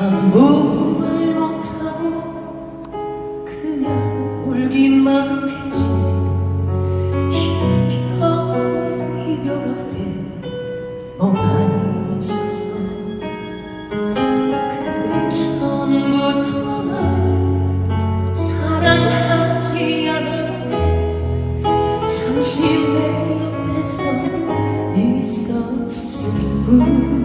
아무 말 못하고 그냥 울기만 했지. 힘겨운 이별 앞에 너만 있었어. 그대 처음부터 날 사랑하지 않았네. 잠시 내 옆에서 있었을 뿐.